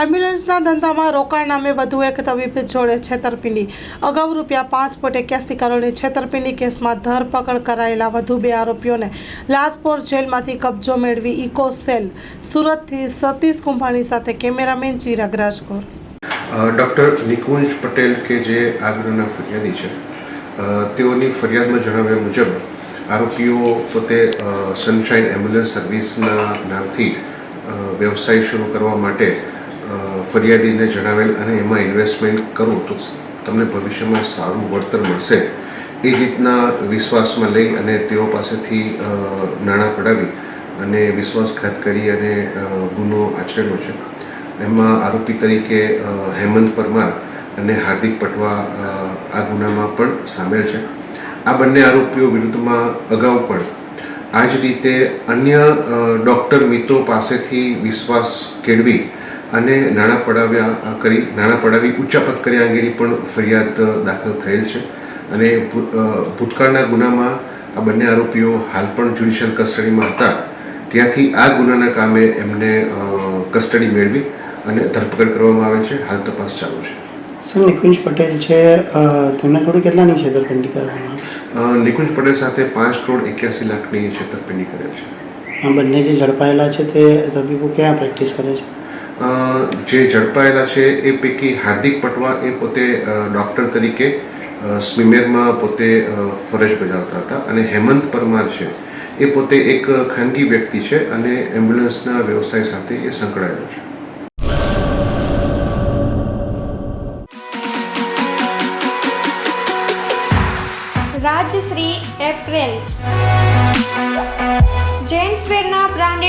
એમ્બ્યુલન્સના ધંધામાં રોકાણ નામે વધુ એક તબીબ જોડે છેતરપિંડી. અગાઉ રૂપિયા પાંચ પોઈન્ટ એક્યાસી કરોડની છેતરપિંડી કેસમાં ધરપકડ કરાયેલા વધુ બે આરોપીઓને લાજપોર જેલમાંથી કબજો મેળવી ઇકો સેલ. સુરતથી સતીશ કુંભાણી સાથે કેમેરામેન ચિરાગ રાજકોર. ડૉક્ટર નિકુંજ પટેલ કે જે આ ફરિયાદી છે તેઓની ફરિયાદમાં જણાવ્યા મુજબ આરોપીઓ પોતે સનશાઇન એમ્બ્યુલન્સ સર્વિસના નામથી વ્યવસાય શરૂ કરવા માટે ફરિયાદીને જણાવેલ અને એમાં ઇન્વેસ્ટમેન્ટ કરું તો તમને ભવિષ્યમાં સારું વળતર મળશે. એ રીતના વિશ્વાસમાં લઈ અને તેઓ પાસેથી નાણાં પડાવી અને વિશ્વાસઘાત કરી અને ગુનો આચરેલો છે. એમાં આરોપી તરીકે હેમંત પરમાર અને હાર્દિક પટવા આ ગુનામાં પણ સામેલ છે. આ બંને આરોપીઓ વિરુદ્ધમાં અગાઉ પણ આ જ રીતે અન્ય ડૉક્ટર મિત્રો પાસેથી વિશ્વાસ કેળવી અને નાણાં પડાવ્યા કરી નાણાં પડાવી ઉચ્ચાપત કર્યા અંગેની પણ ફરિયાદ દાખલ થયેલ છે. અને ભૂતકાળના ગુનામાં આ બંને આરોપીઓ હાલ પણ જ્યુડિશિયલ કસ્ટડીમાં હતા. ત્યાંથી આ ગુનાના કામે એમને કસ્ટડી મેળવી અને ધરપકડ કરવામાં આવેલ છે. હાલ તપાસ ચાલુ છે. સર નિકુંજ પટેલ છે તેમને થોડી કેટલાની છેતરપિંડી કરવામાં નિકુંજ પટેલ સાથે પાંચ કરોડ એક્યાસી લાખની છેતરપિંડી કરેલ છે. આ બંને જે ઝડપાયેલા છે તે તબીબો ક્યાં પ્રેક્ટિસ કરે છે? જે ઝડપાયેલા છે એ પૈકી હાર્દિક પટવા એ પોતે ડૉક્ટર તરીકે સ્મિમેરમાં પોતે ફરજ બજાવતા હતા અને હેમંત પરમાર છે એ પોતે એક ખાનગી વ્યક્તિ છે અને એમ્બ્યુલન્સના વ્યવસાય સાથે એ સંકળાયેલો છે. રાજશ્રી એપ્રેલ્સ.